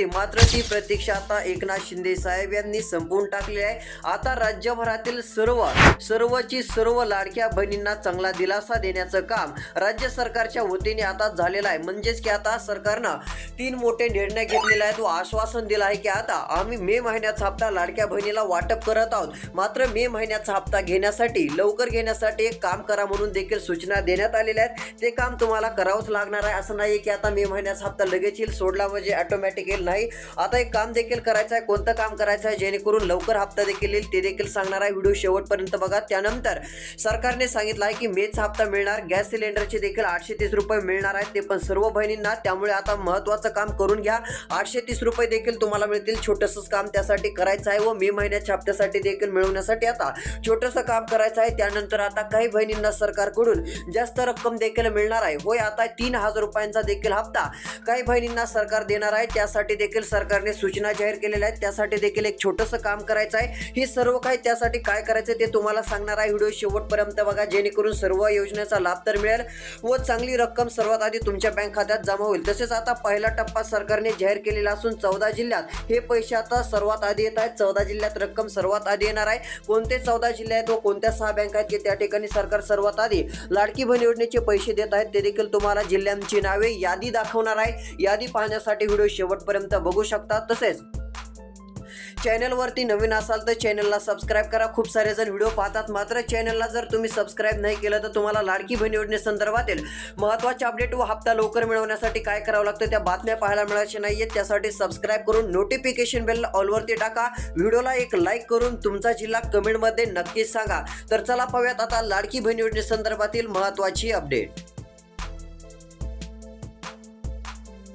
होती. मात्र ती प्रतीक्षा आता एकनाथ शिंदे साहेब यांनी संपवून टाकली आहे. आता राज्यभरातील सर्व सर्वची सर्व लाडक्या बहिणींना चांगला दिलासा देण्याचं काम राज्य सरकारच्या वतीने आता झालेलं आहे. म्हणजेच की आता सरकारनं तीन मोठे निर्णय घेतलेले आहेत. व आश्वासन दिलं आहे की आता आम्ही मे महिन्याचा हप्ता लाडक्या बहिणीला वाटप करत आहोत. मात्र मे महिन्याचा हप्ता घेण्यासाठी लवकर घेण्यासाठी एक काम करा म्हणून देखील सूचना देण्यात आलेल्या आहेत. ते काम तुम्हाला करावंच लागणार आहे. असं नाही की आता मे महिन्याचा हप्ता लगेच येईल सोडला म्हणजे ऑटोमॅटिक येईल. नाही. आता एक काम देखील करायचं आहे. कोणतं काम करायचं आहे? जेणेकरून लवकर हप्ता देखील येईल ते देखील सांगणार आहे. व्हिडिओ शेवटपर्यंत बघा. त्यानंतर सरकारने सांगितलं आहे की मेचा हप्ता मिळणार. गॅस सिलेंडरचे देखील आठशे तीस रुपये मिळणार आहेत. ते पण सर्व बहिणींना. त्यामुळे आता महत्त्वाचं काम करून घ्या. आठशे तीस रुपये देखील तुम्हाला मिळतील. छोटंसंच काम त्यासाठी करायचं आहे व मे महिन्याच्या हप्त्यासाठी देखील मिळवण्यासाठी आता छोटंसं काम करायचं आहे. त्यानंतर आता काही बहिणींना सरकारकडून जास्त रक्कम देखील मिळणार आहे. होय आता तीन हजार रुपयांचा देखील हप्ता काही बहिणींना सरकार देणार आहे. त्यासाठी देखील सरकारने सूचना जाहीर केलेल्या आहेत. त्यासाठी देखील एक छोटंसं काम करायचं आहे. हे सर्व काही त्यासाठी काय करायचं ते तुम्हाला सांगणार आहे. व्हिडिओ शेवटपर्यंत बघा. जेणेकरून सर्व योजनेचा लाभ तर मिळेल व चांगली रक्कम सर्वात आधी तुमच्या बँक खात्यात जमा होईल. तसेच आता पहिला टप्पा सरकारने जाहीर केलेला असून चौदा जिल्ह्यात हे पैसे आता सर्वात आधी येत आहेत. चौदा जिल्ह्यात रक्कम सर्वात आधी येणार आहे. कोणते चौदा जिल्हे आहेत व कोणत्या सहा बँक आहेत की त्या ठिकाणी सरकार सर्वात आधी लाडकी बहीण योजनेचे पैसे देत आहेत. ते देखील तुम्हाला जिल्ह्यांची नावे यादी दाखवणार आहे. यादी पाहण्यासाठी व्हिडिओ शेवटपर्यंत बघू शकता. तसेच चॅनलवरती नवीन असाल तर चॅनलला सबस्क्राईब करा. खूप सारे जण व्हिडिओ पाहतात. मात्र चॅनलला जर तुम्ही सबस्क्राईब नाही केलं तर तुम्हाला लाडकी बहीण योजनेसंदर्भातील महत्त्वाचे अपडेट व हप्ता लवकर मिळवण्यासाठी काय करावं लागतं त्या बातम्या पाहायला मिळायच्या नाहीये त्यासाठी सबस्क्राईब करून नोटिफिकेशन बेल ऑलवरती टाका. व्हिडिओला एक लाईक करून तुमचा जिल्हा कमेंटमध्ये नक्कीच सांगा. तर चला पाहूयात आता लाडकी बहीण योजनेसंदर्भातील महत्त्वाची अपडेट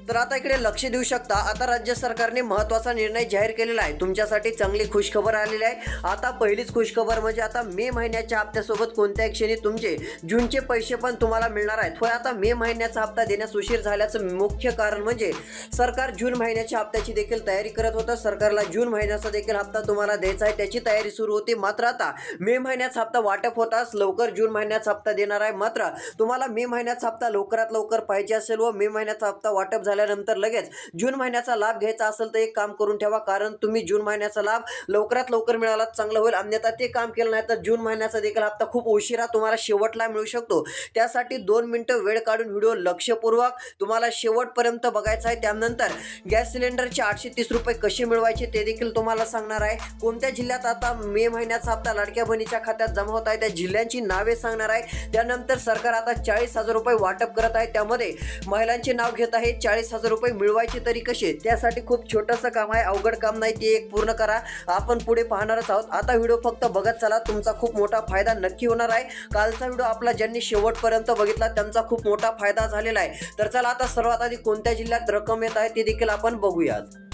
तर आता इकडे लक्ष देऊ शकता आता राज्य सरकारने महत्त्वाचा निर्णय जाहीर केलेला आहे. तुमच्यासाठी चांगली खुशखबर आलेली आहे. आता पहिलीच खुशखबर म्हणजे आता मे महिन्याच्या हप्त्यासोबत कोणत्याही क्षणी तुमचे जूनचे पैसे पण तुम्हाला मिळणार आहेत. होय आता मे महिन्याचा हप्ता देण्यास उशीर झाल्याचं मुख्य कारण म्हणजे सरकार जून महिन्याच्या हप्त्याची देखील तयारी करत होतं. सरकारला जून महिन्याचा देखील हप्ता तुम्हाला द्यायचा आहे. त्याची तयारी सुरू होती. मात्र आता मे महिन्याचा हप्ता वाटप होताच लवकर जून महिन्याचा हप्ता देणार आहे. मात्र तुम्हाला मे महिन्याचा हप्ता लवकरात लवकर पाहिजे असेल व मे महिन्याचा हप्ता वाटप झाला झाल्यानंतर लगेच जून महिन्याचा लाभ घ्यायचा असेल तर एक काम करून ठेवा कारण तुम्ही जून महिन्याचा लाभ लवकरात लवकर मिळाला चांगलं होईल. अन्यथा ते काम केलं नाही तर जून महिन्याचा देखील हप्ता खूप उशिरा तुम्हाला शेवटला मिळू शकतो. त्यासाठी दोन मिनटं वेळ काढून व्हिडिओ लक्षपूर्वक तुम्हाला शेवटपर्यंत बघायचा आहे. त्यानंतर गॅस सिलेंडरचे आठशे तीस रुपये कसे मिळवायचे ते देखील तुम्हाला सांगणार आहे. कोणत्या जिल्ह्यात आता मे महिन्याचा हप्ता लाडक्या बहिणीच्या खात्यात जमा होत आहे त्या जिल्ह्यांची नावे सांगणार आहे. त्यानंतर सरकार आता चाळीस हजार रुपये वाटप करत आहे. त्यामध्ये महिलांचे नाव घेत आहे चाळीस हजार रुपये मिळवायचे तरी कसे? त्यासाठी खूप छोटंसं काम आहे. अवघड काम नाही ते एक पूर्ण करा. आपण पुढे पाहणारच आहोत. आता व्हिडिओ फक्त बघत चला. तुमचा खूप मोठा फायदा नक्की होणार आहे. कालचा व्हिडिओ आपला ज्यांनी शेवटपर्यंत बघितला त्यांचा खूप मोठा फायदा झालेला आहे. तर चला आता सर्वात आधी कोणत्या जिल्ह्यात रक्कम येत आहे ते देखील आपण बघूयात.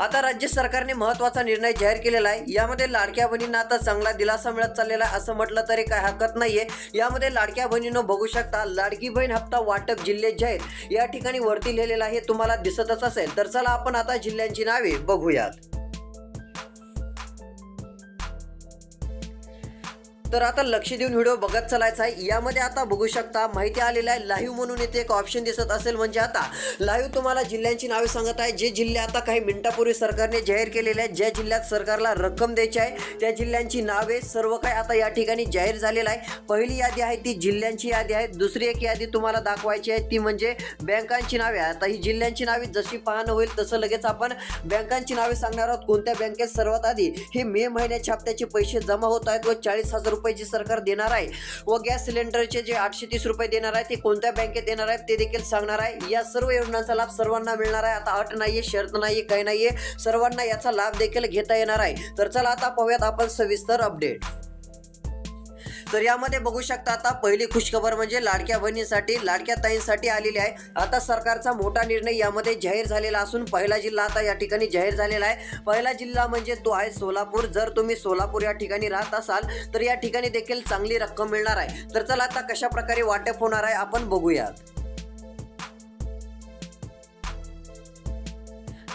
आता राज्य सरकारने महत्त्वाचा निर्णय जाहीर केलेला आहे. यामध्ये लाडक्या बहिणींना आता चांगला दिलासा मिळत चाललेला आहे असं म्हटलं तरी काय हरकत नाहीये. यामध्ये लाडक्या बहिणीनं बघू शकता लाडकी बहीण हप्ता वाटप जिल्हे जाहीर. या ठिकाणी वरती लिहिलेलं आहे तुम्हाला दिसतच असेल. तर चला आपण आता जिल्ह्यांची नावे बघूयात. तर आता लक्ष देऊन व्हिडिओ बघत चालायचा आहे. यामध्ये आता बघू शकता माहिती आलेलं आहे लाईव्ह म्हणून इथे एक ऑप्शन दिसत असेल म्हणजे आता. लाईव्ह तुम्हाला जिल्ह्यांची नावे सांगत आहे. जे जिल्हे आता काही मिनिटापूर्वी सरकारने जाहीर केलेले आहेत ज्या जिल्ह्यात सरकारला रक्कम द्यायची आहे त्या जिल्ह्यांची नावे सर्व काही आता या ठिकाणी जाहीर झालेलं आहे. पहिली यादी आहे ती जिल्ह्यांची यादी आहे. दुसरी एक यादी तुम्हाला दाखवायची आहे ती म्हणजे बँकांची नावे आता ही जिल्ह्यांची नावे जशी पाहणं होईल तसं लगेच आपण बँकांची नावे सांगणार आहोत. कोणत्या बँकेत सर्वात आधी? हे मे महिन्याच्या हप्त्याचे पैसे जमा होत आहेत व चाळीस हजार रुपये जे सरकार देणार आहे व गॅस सिलेंडरचे जे आठशे तीस रुपये देणार आहे ते कोणत्या बँकेत देणार आहेत ते देखील सांगणार आहे. या सर्व योजनांचा लाभ सर्वांना मिळणार आहे. आता अट नाहीये शर्त नाहीये काही नाहीये. सर्वांना याचा लाभ देखील घेता येणार आहे. तर चला आता पाहूयात आपण सविस्तर अपडेट तर यामध्ये बघू शकता आता पहिली खुशखबर म्हणजे लाडक्या बहिणीसाठी लाडक्या ताईंसाठी आलेली आहे. आता सरकारचा मोठा निर्णय यामध्ये जाहीर झालेला असून पहिला जिल्हा आता या ठिकाणी जाहीर झालेला आहे. पहिला जिल्हा म्हणजे तो आहे सोलापूर. जर तुम्ही सोलापूर या ठिकाणी राहत असाल तर या ठिकाणी देखील चांगली रक्कम मिळणार आहे. तर चला आता कशा प्रकारे वाटप होणार आहे आपण बघूयात.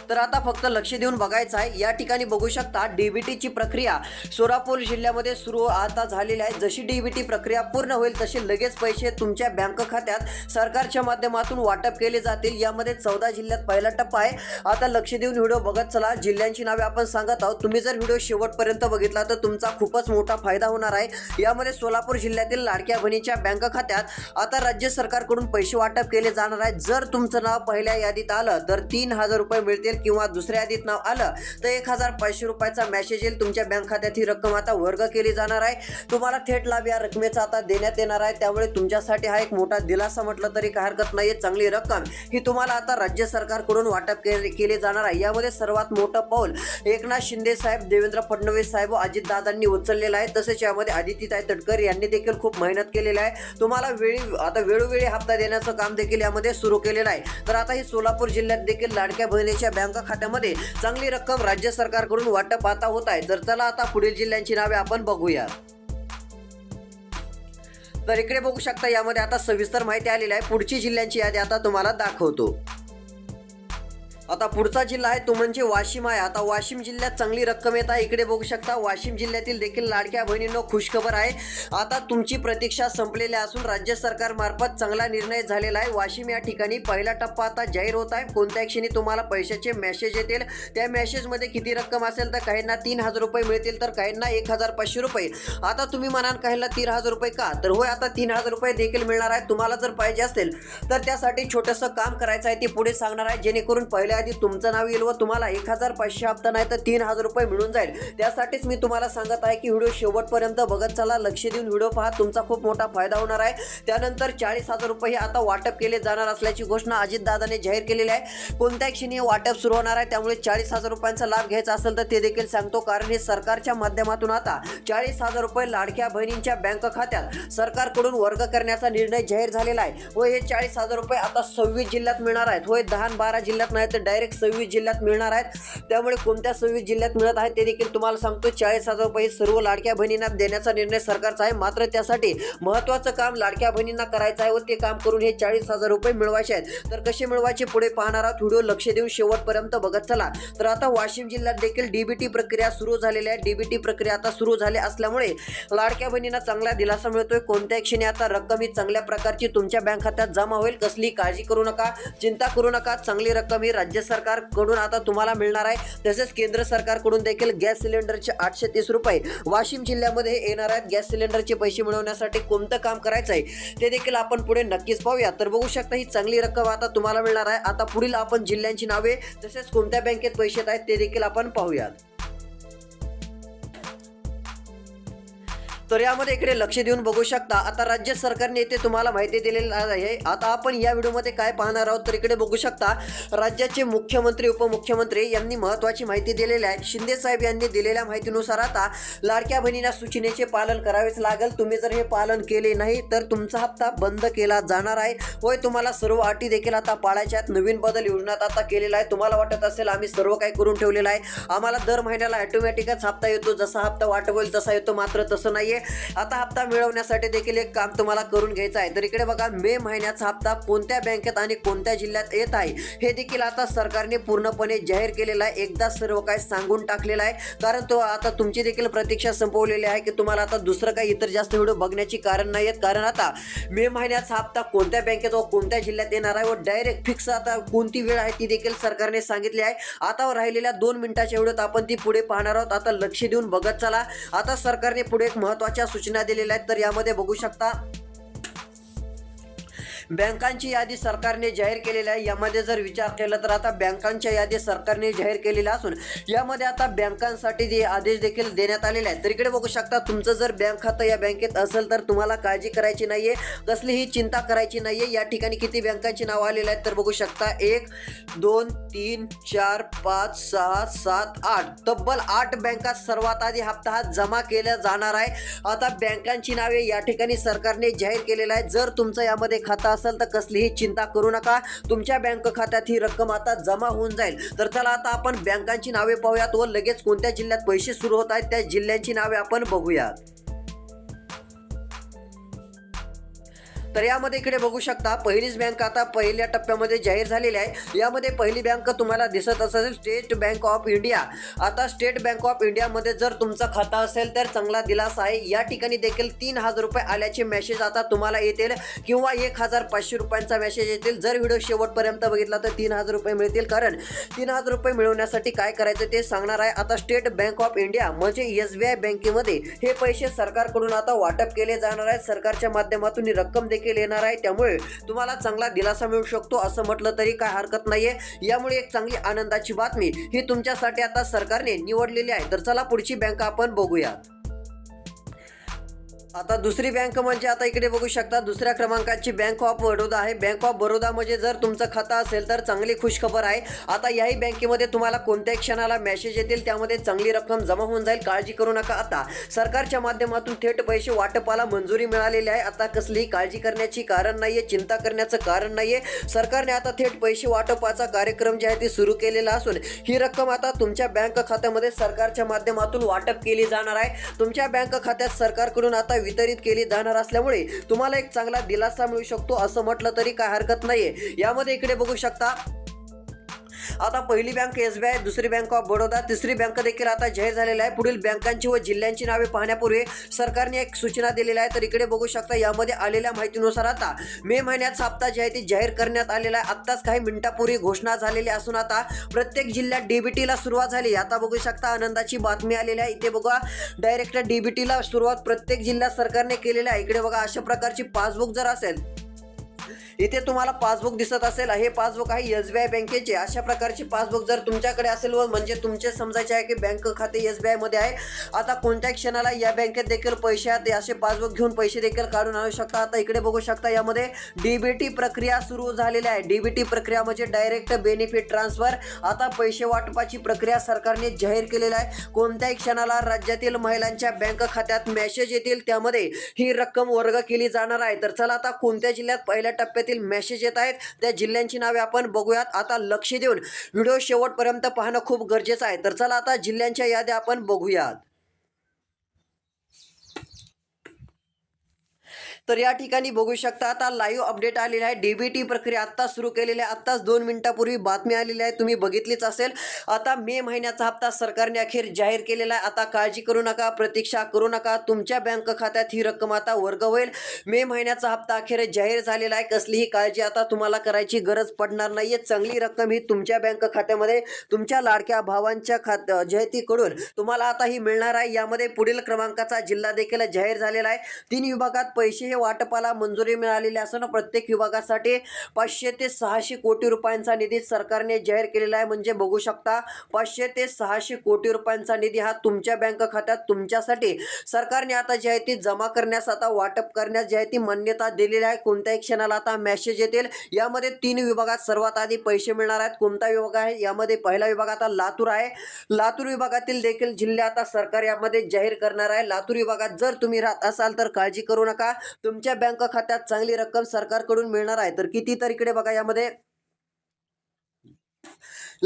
तर आता फक्त लक्ष देऊन बघायचं आहे. या ठिकाणी बघू शकता डीबीटीची प्रक्रिया सोलापूर जिल्ह्यामध्ये सुरू आता झालेली आहे. जशी डीबीटी प्रक्रिया पूर्ण होईल तसे लगेच पैसे तुमच्या बँक खात्यात सरकारच्या माध्यमातून वाटप केले जातील. यामध्ये चौदा जिल्ह्यात पहिला टप्पा आहे. आता लक्ष देऊन व्हिडिओ बघत चला. जिल्ह्यांची नावे आपण सांगत आहोत. तुम्ही जर व्हिडिओ शेवटपर्यंत बघितला तर तुमचा खूपच मोठा फायदा होणार आहे. यामध्ये सोलापूर जिल्ह्यातील लाडक्या बहिणीच्या बँक खात्यात आता राज्य सरकारकडून पैसे वाटप केले जाणार आहे. जर तुमचं नाव पहिल्या यादीत आलं तर तीन हजार रुपये मिळतील. किंवा दुसऱ्या यादीत नाव आलं तर एक हजार पाचशे रुपयाचा मेसेज येईल. तुमच्या बँक खात्यात ही रक्कम आता वर्ग केली जाणार आहे. तुम्हाला थेट लाभ या रकमेचा आता देण्यात येणार आहे. त्यामुळे तुमच्यासाठी हा एक मोठा दिलासा म्हटलं तरी काही हरकत नाही चांगली रक्कम ही तुम्हाला आता राज्य सरकारकडून वाटप केले केले जाणार आहे. यामध्ये सर्वात मोठं पाऊल एकनाथ शिंदे साहेब देवेंद्र फडणवीस साहेब अजितदादांनी उचललेलं आहे. तसेच यामध्ये आदित्यताई तटकर यांनी देखील खूप मेहनत केलेली आहे. तुम्हाला वेळी आता वेळोवेळी हप्ता देण्याचं काम देखील यामध्ये सुरू केलेलं आहे. तर आता ही सोलापूर जिल्ह्यात देखील लाडक्या बहिणीच्या बँक खात्यामध्ये चांगली रक्कम राज्य सरकारकडून वाटप आता होत आहे. तर चला आता पुढील जिल्ह्यांची नावे आपण बघूया. तर इकडे बघू शकता यामध्ये आता सविस्तर माहिती आलेली आहे. पुढची जिल्ह्यांची यादी आता तुम्हाला दाखवतो. आता पुढचा जिल्हा आहे तो म्हणजे वाशिम आहे. आता वाशिम जिल्ह्यात चांगली रक्कम येत आहे. इकडे बघू शकता वाशिम जिल्ह्यातील देखील लाडक्या बहिणींनो खुशखबर आहे. आता तुमची प्रतीक्षा संपलेली असून राज्य सरकारमार्फत चांगला निर्णय झालेला आहे. वाशिम या ठिकाणी पहिला टप्पा आता जाहीर होत आहे. कोणत्या क्षणी तुम्हाला पैशाचे मेसेज येतील. त्या मेसेजमध्ये किती रक्कम असेल तर काहींना तीन हजार रुपये मिळतील तर काहींना एक हजार पाचशे रुपये. आता तुम्ही म्हणाल काहीला तीन हजार रुपये का? तर होय आता तीन हजार रुपये देखील मिळणार आहे. तुम्हाला जर पाहिजे असेल तर त्यासाठी छोटंसं काम करायचं आहे. ते पुढे सांगणार आहे. जेणेकरून पहिल्या आधी तुमचं नाव येईल व तुम्हाला एक हजार पाचशे हप्ता नाही तर तीन हजार रुपये मिळून जाईल. त्यासाठीच मी तुम्हाला सांगत आहे की व्हिडिओ शेवटपर्यंत बघत चला. लक्ष देऊन व्हिडिओ पहा. तुमचा खूप मोठा फायदा होणार आहे. त्यानंतर चाळीस हजार रुपये हे आता वाटप केले जाणार असल्याची घोषणा अजितदादाने जाहीर केलेली आहे. कोणत्या क्षणी वाटप सुरू होणार आहे. त्यामुळे चाळीस हजार रुपयांचा लाभ घ्यायचा असेल तर ते देखील सांगतो. कारण हे सरकारच्या माध्यमातून आता चाळीस हजार रुपये लाडक्या बहिणींच्या बँक खात्यात सरकारकडून वर्ग करण्याचा निर्णय जाहीर झालेला आहे. व हे चाळीस हजार रुपये आता सव्वीस जिल्ह्यात मिळणार आहेत. होय दहा बारा जिल्ह्यात नाही तर डायरेक्ट सव्वीस जिल्ह्यात मिळणार आहेत. त्यामुळे कोणत्या सव्वीस जिल्ह्यात मिळत आहे ते देखील तुम्हाला सांगतो चाळीस हजार रुपये सर्व लाडक्या बहिणींना देण्याचा निर्णय सरकारचा आहे. मात्र त्यासाठी महत्त्वाचं काम लाडक्या बहिणींना करायचं आहे व ते काम करून हे चाळीस हजार रुपये मिळवायचे आहेत. तर कसे मिळवायचे पुढे पाहणार आहात. व्हिडिओ लक्ष देऊन शेवटपर्यंत बघत चला. तर आता वाशिम जिल्ह्यात देखील डीबीटी प्रक्रिया सुरू झालेली आहे. डीबीटी प्रक्रिया आता सुरू झाली असल्यामुळे लाडक्या बहिणींना चांगला दिलासा मिळतोय. कोणत्या क्षणी आता रक्कम ही चांगल्या प्रकारची तुमच्या बँक खात्यात जमा होईल? कसली काळजी करू नका. चिंता करू नका. चांगली रक्कम ही राज्य सरकारकडून आता तुम्हाला मिळणार आहे. तसेच केंद्र सरकारकडून देखील गॅस सिलेंडरचे आठशे तीस रुपये वाशिम जिल्ह्यामध्ये येणार आहेत. गॅस सिलेंडरचे पैसे मिळवण्यासाठी कोणतं काम करायचं आहे ते देखील आपण पुढे नक्कीच पाहूया. तर बघू शकता ही चांगली रक्कम आता तुम्हाला मिळणार आहे. आता पुढील आपण जिल्ह्यांची नावे तसेच कोणत्या बँकेत पैसे आहेत ते देखील आपण पाहूयात. तर यामध्ये इकडे लक्ष देऊन बघू शकता आता राज्य सरकारने येथे तुम्हाला माहिती दिलेली आहे. आता आपण या व्हिडिओमध्ये काय पाहणार आहोत तर इकडे बघू शकता राज्याचे मुख्यमंत्री उपमुख्यमंत्री यांनी महत्त्वाची माहिती दिलेली आहे. शिंदे साहेब यांनी दिलेल्या माहितीनुसार आता लाडक्या बहिणीला सूचनेचे पालन करावेच लागेल. तुम्ही जर हे पालन केले नाही तर तुमचा हप्ता बंद केला जाणार आहे. होय तुम्हाला सर्व अटी देखील आता पाळायच्या आहेत. नवीन बदल योजनात आता केलेला आहे. तुम्हाला वाटत असेल आम्ही सर्व काही करून ठेवलेलं आहे. आम्हाला दर महिन्याला ऑटोमॅटिकच हप्ता येतो. जसा हप्ता वाटवेल तसा येतो. मात्र तसं नाही आहे आता हप्ता मिळवण्यासाठी देखील एक काम तुम्हाला करून घ्यायचं आहे. तर इकडे बघा मे महिन्याचा हप्ता कोणत्या बँकेत आणि कोणत्या जिल्ह्यात येत आहे? हे देखील आता सरकारने पूर्णपणे जाहीर केलेलं आहे. एकदा सर्व काही सांगून टाकलेलं आहे. कारण तो आता तुमची देखील प्रतीक्षा संपवलेली आहे की तुम्हाला आता दुसरं काही इतर जास्त व्हिडिओ बघण्याची कारण नाही आहेत. कारण आता मे महिन्याचा हप्ता कोणत्या बँकेत व कोणत्या जिल्ह्यात येणार आहे व डायरेक्ट फिक्स आता कोणती वेळ आहे ती देखील सरकारने सांगितली आहे. आता राहिलेल्या दोन मिनिटाच्या व्हिडिओत आपण ती पुढे पाहणार आहोत. आता लक्ष देऊन बघत चला. आता सरकारने पुढे एक महत्त्वाच्या सूचना दिलेल्या आहेत तर यामध्ये बघू शकता बँकांची यादी सरकारने जाहीर केलेली आहे. यामध्ये जर विचार केला तर आता बँकांच्या यादी सरकारने जाहीर केलेल्या असून यामध्ये आता बँकांसाठी जे आदेश देखील देण्यात आलेले आहेत. तर इकडे बघू शकता तुमचं जर बँक खातं या बँकेत असेल तर तुम्हाला काळजी करायची नाहीये. कसलीही चिंता करायची नाहीये. या ठिकाणी किती बँकांची नावं आलेली आहेत तर बघू शकता एक दोन तीन चार पाच सहा सात आठ. तब्बल आठ बँकात सर्वात आधी हप्ता हा जमा केला जाणार आहे. आता बँकांची नावे या ठिकाणी सरकारने जाहीर केलेलं आहे जर तुमचं यामध्ये खातं असेल तर कसलीही चिंता करू नका. तुमच्या बँक खात्यात ही रक्कम आता जमा होऊन जाईल. तर चला आता आपण बँकांची नावे पाहूयात व लगेच कोणत्या जिल्ह्यात पैसे सुरू होत आहेत त्या जिल्ह्यांची नावे आपण बघूयात. तर यामध्ये इकडे बघू शकता पहिलीच बँक आता पहिल्या टप्प्यामध्ये जाहीर झालेली आहे. यामध्ये पहिली बँक तुम्हाला दिसत असेल स्टेट बँक ऑफ इंडिया आता स्टेट बँक ऑफ इंडियामध्ये जर तुमचा खाता असेल तर चांगला दिलासा आहे. या ठिकाणी देखील तीन हजार रुपये आल्याचे मेसेज आता तुम्हाला येतील. किंवा एक हजार पाचशे रुपयांचा मेसेज येतील. जर व्हिडिओ शेवटपर्यंत बघितला तर तीन हजार रुपये मिळतील. कारण तीन हजार रुपये मिळवण्यासाठी काय करायचं ते सांगणार आहे आता स्टेट बँक ऑफ इंडिया म्हणजे एस बी आय बँकेमध्ये हे पैसे सरकारकडून आता वाटप केले जाणार आहेत. सरकारच्या माध्यमातून ही रक्कम देखील येणार आहे. त्यामुळे तुम्हाला चांगला दिलासा मिळू शकतो असं म्हटलं तरी काय हरकत नाहीये. यामुळे एक चांगली आनंदाची बातमी ही तुमच्यासाठी आता सरकारने निवडलेली आहे. तर चला पुढची बँक आपण बघूया. आता दुसरी बँक म्हणजे आता इकडे बघू शकता दुसऱ्या क्रमांकाची बँक ऑफ बडोदा आहे. बँक ऑफ बडोदा म्हणजे जर तुमचं खातं असेल तर चांगली खुशखबर आहे. आता याही बँकेमध्ये तुम्हाला कोणत्याही क्षणाला मेसेज येतील त्यामध्ये चांगली रक्कम जमा होऊन जाईल. काळजी करू नका आता. सरकारच्या माध्यमातून थेट पैसे वाटपाला मंजुरी मिळालेली आहे. आता कसलीही काळजी करण्याची कारण नाही आहे चिंता करण्याचं कारण नाही आहे सरकारने आता थेट पैसे वाटपाचा कार्यक्रम जे आहे ते सुरू केलेला असून ही रक्कम आता तुमच्या बँक खात्यामध्ये सरकारच्या माध्यमातून वाटप केली जाणार आहे. तुमच्या बँक खात्यात सरकारकडून आता वितरित केली जाणार असल्यामुळे तुम्हाला एक चांगला दिलासा मिळू शकतो असं म्हटलं तरी काय हरकत नाहीये. यामध्ये इकडे बघू शकता आता पहिली बँक एस बी आय दुसरी बँक ऑफ बडोदा तिसरी बँक देखील आता जाहीर झालेली आहे. पुढील बँकांची व जिल्ह्यांची नावे पाहण्यापूर्वी सरकारने एक सूचना दिलेली आहे. तर इकडे बघू शकता यामध्ये आलेल्या माहितीनुसार आता मे महिन्यात हप्ता जे आहे जाहीर करण्यात आलेला आहे. आत्ताच काही मिनिटापूर्वी घोषणा झालेली असून आता प्रत्येक जिल्ह्यात डीबीटीला सुरुवात झाली आता बघू शकता आनंदाची बातमी आलेली आहे. इथे बघा डायरेक्ट डीबीटीला सुरुवात प्रत्येक जिल्ह्यात सरकारने केलेली आहे. इकडे बघा अशा प्रकारची पासबुक जर असेल इथे तुम्हाला पासबुक दिसत असेल हे पासबुक आहे एस बी आय बँकेचे. अशा प्रकारची पासबुक जर तुमच्याकडे असेल व म्हणजे तुमचे समजायचे आहे की बँक खाते एस बी आयमध्ये आहे आता कोणत्या क्षणाला या बँकेत देखील पैसे आहेत असे पासबुक घेऊन पैसे देखील काढून आणू शकता. आता इकडे बघू शकता यामध्ये डीबीटी प्रक्रिया सुरू झालेली आहे. डीबीटी प्रक्रिया म्हणजे डायरेक्ट बेनिफिट ट्रान्सफर आता पैसे वाटपाची प्रक्रिया सरकारने जाहीर केलेली आहे. कोणत्याही क्षणाला राज्यातील महिलांच्या बँक खात्यात मेसेज येतील त्यामध्ये ही रक्कम वर्ग केली जाणार आहे. तर चला आता कोणत्या जिल्ह्यात पहिल्या टप्प्यात जिल्ह्यातील मेसेज येत आहेत. त्या जिल्ह्यांची नावे आपण बघूयात. आता लक्ष देऊन. व्हिडिओ शेवटपर्यंत पाहणं खूप गरजेचं आहे. तर चला आता जिल्ह्यांच्या याद्या आपण बघूयात. तर या ठिकाणी बघू शकता आता लाईव्ह अपडेट आलेला आहे. डीबीटी प्रक्रिया आत्ता सुरू केलेली आहे. आत्ताच दोन मिनिटापूर्वी बातमी आलेली आहे. तुम्ही बघितलीच असेल. आता मे महिन्याचा हप्ता सरकारने अखेर जाहीर केलेला आहे. आता काळजी करू नका प्रतीक्षा करू नका. तुमच्या बँक खात्यात ही रक्कम आता वर्ग होईल. मे महिन्याचा हप्ता अखेर जाहीर झालेला आहे. कसलीही काळजी आता तुम्हाला करायची गरज पडणार नाहीये. चांगली रक्कम ही तुमच्या बँक खात्यामध्ये तुमच्या लाडक्या भावांच्या खात जयतीकडून तुम्हाला आता ही मिळणार आहे. यामध्ये पुढील क्रमांकाचा जिल्हा देखील जाहीर झालेला आहे. तीन विभागात पैसे हे वाटपाला मंजुरी मिळालेली असून प्रत्येक विभागासाठी पाचशे ते सहाशे कोटी रुपयांचा निधी सरकारने जाहीर केलेला आहे. म्हणजे बघू शकता पाचशे ते सहाशे कोटी रुपयांचा निधी हा तुमच्या बँक खात्यात तुमच्यासाठी. सरकारने आता जे आहे ती जमा करण्यास आता वाटप करण्यास जी आहे ती मान्यता दिलेली आहे. कोणत्याही क्षणाला आता मेसेज येतील. यामध्ये तीन विभागात सर्वात आधी पैसे मिळणार आहेत. कोणता विभाग आहे? यामध्ये पहिला विभाग आता लातूर आहे. लातूर विभागातील देखील जिल्हे आता सरकार यामध्ये जाहीर करणार आहे. लातूर विभागात जर तुम्ही राहत असाल तर काळजी करू नका. तुमच्या बँक खात्यात चांगली रक्कम सरकारकडून मिळणार आहे तर किती तर इकडे बघा यामध्ये.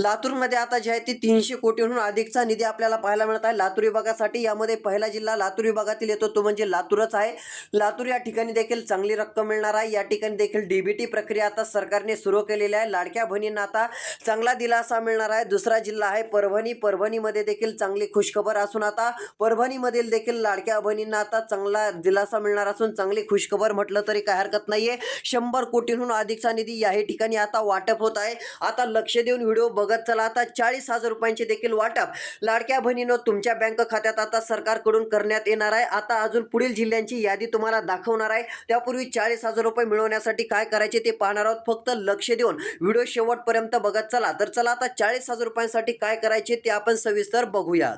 लातूरमध्ये आता जे आहे ती तीनशे कोटीहून अधिकचा निधी आपल्याला पाहायला मिळत आहे. लातूर विभागासाठी यामध्ये पहिला जिल्हा लातूर विभागातील येतो तो म्हणजे लातूरच आहे. लातूर या ठिकाणी देखील चांगली रक्कम मिळणार आहे. या ठिकाणी देखील डीबीटी प्रक्रिया आता सरकारने सुरू केलेली आहे. लाडक्या बहिणींना आता चांगला दिलासा मिळणार आहे. दुसरा जिल्हा आहे परभणी. परभणीमध्ये देखील चांगली खुशखबर असून आता परभणीमधील देखील लाडक्या बहिणींना आता चांगला दिलासा मिळणार असून चांगली खुशखबर म्हटलं तरी काय हरकत नाहीये. शंभर कोटींहून अधिकचा निधी याही ठिकाणी आता वाटप होत आहे. आता लक्ष देऊन व्हिडिओ बघ. बघत चला आता चाळीस हजार रुपयांचे देखील वाटप. लाडक्या बहिणीनं तुमच्या बँक खात्यात आता सरकारकडून करण्यात येणार आहे. आता अजून पुढील जिल्ह्यांची यादी तुम्हाला दाखवणार आहे. त्यापूर्वी चाळीस हजार रुपये मिळवण्यासाठी काय करायचे ते पाहणार आहोत. फक्त लक्ष देऊन व्हिडिओ शेवटपर्यंत बघत चला. तर चला आता चाळीस हजार रुपयांसाठी काय करायचे ते आपण सविस्तर बघूयात.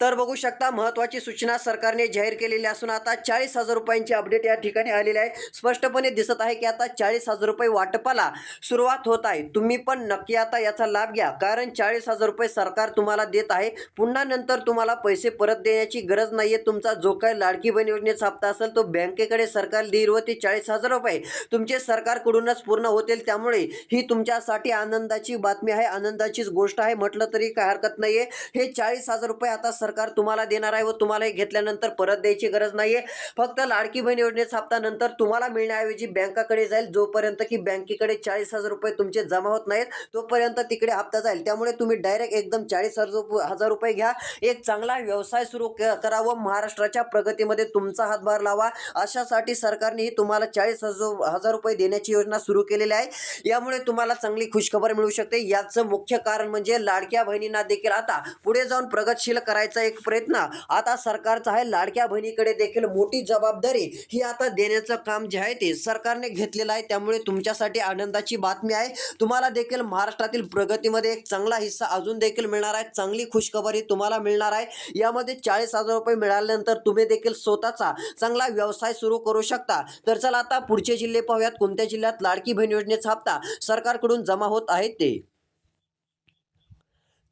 तर बघू शकता महत्त्वाची सूचना सरकारने जाहीर केलेली असून आता चाळीस हजार रुपयांची अपडेट या ठिकाणी आलेली आहे. स्पष्टपणे दिसत आहे की आता चाळीस हजार रुपये वाटपाला सुरुवात होत आहे. तुम्ही पण नक्की आता याचा लाभ घ्या कारण चाळीस हजार रुपये सरकार तुम्हाला देत आहे. पुन्हा नंतर तुम्हाला पैसे परत देण्याची गरज नाहीये. तुमचा जो काही लाडकी बहीण योजनेचा हप्ता असेल तो बँकेकडे सरकार देईल व ते चाळीस हजार रुपये तुमचे सरकारकडूनच पूर्ण होतील. त्यामुळे ही तुमच्यासाठी आनंदाची बातमी आहे. आनंदाचीच गोष्ट आहे. म्हटलं तरी काय हरकत नाहीये. हे चाळीस हजार रुपये आता सरकार सरकार तुम्हाला देणार आहे व तुम्हाला हे घेतल्यानंतर परत द्यायची गरज नाहीये. फक्त लाडकी बहीण योजनेचा हप्ता नंतर तुम्हाला मिळण्याऐवजी बँकाकडे जाईल जोपर्यंत की बँकेकडे चाळीस हजार रुपये तुमचे जमा होत नाहीत तोपर्यंत तिकडे हप्ता जाईल. त्यामुळे तुम्ही डायरेक्ट एकदम चाळीस हजार हजार रुपये घ्या. एक चांगला व्यवसाय सुरू करा व महाराष्ट्राच्या प्रगतीमध्ये तुमचा हातभार लावा. अशासाठी सरकारनेही तुम्हाला चाळीस हजार हजार रुपये देण्याची योजना सुरू केलेली आहे. यामुळे तुम्हाला चांगली खुशखबर मिळू शकते. याचं मुख्य कारण म्हणजे लाडक्या बहिणींना देखील आता पुढे जाऊन प्रगतशील करायचं एक प्रयत्न. आता सरकारचा आहे लाडक्या बहिणीकडे देखील मोठी जबाबदारी. ही आता देण्याचं काम जे आहे ते सरकारने घेतलेलं आहे. त्यामुळे तुमच्यासाठी आनंदाची बातमी आहे. तुम्हाला देखील महाराष्ट्रातील प्रगतीमध्ये एक चांगला हिस्सा अजून देखील मिळणार आहे. चांगली खुशखबरी तुम्हाला मिळणार आहे. यामध्ये चाळीस हजार रुपये मिळाल्यानंतर तुम्ही देखील स्वतःचा चांगला व्यवसाय सुरू करू शकता. तर चला आता पुढचे जिल्हे पाहूयात. कोणत्या जिल्ह्यात लाडकी बहीण योजनेचा हप्ता सरकारकडून जमा होत आहे ते?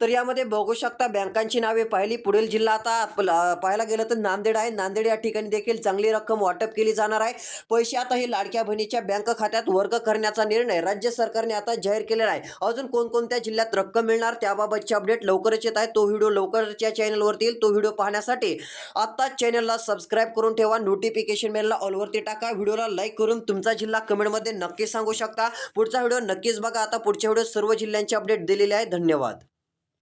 तर यामध्ये बघू शकता बँकांची नावे पाहिली. पुढील जिल्हा आता पाहायला गेलं तर नांदेड आहे. नांदेड या ठिकाणी देखील चांगली रक्कम वाटप केली जाणार आहे. पैसे आता हे लाडक्या बहिणीच्या बँक खात्यात वर्ग करण्याचा निर्णय राज्य सरकारने आता जाहीर केलेला आहे. अजून कोणकोणत्या जिल्ह्यात रक्कम मिळणार त्याबाबतचे अपडेट लवकरच येत आहे. तो व्हिडिओ लवकरच या चॅनलवरती येईल. तो व्हिडिओ पाहण्यासाठी आत्ताच चॅनलला सबस्क्राईब करून ठेवा. नोटिफिकेशन बेलला ऑलवरती टाका. व्हिडिओला लाईक करून तुमचा जिल्हा कमेंटमध्ये नक्की सांगू शकता. पुढचा व्हिडिओ नक्कीच बघा. आता पुढच्या व्हिडिओ सर्व जिल्ह्यांचे अपडेट दिलेले आहे. धन्यवाद.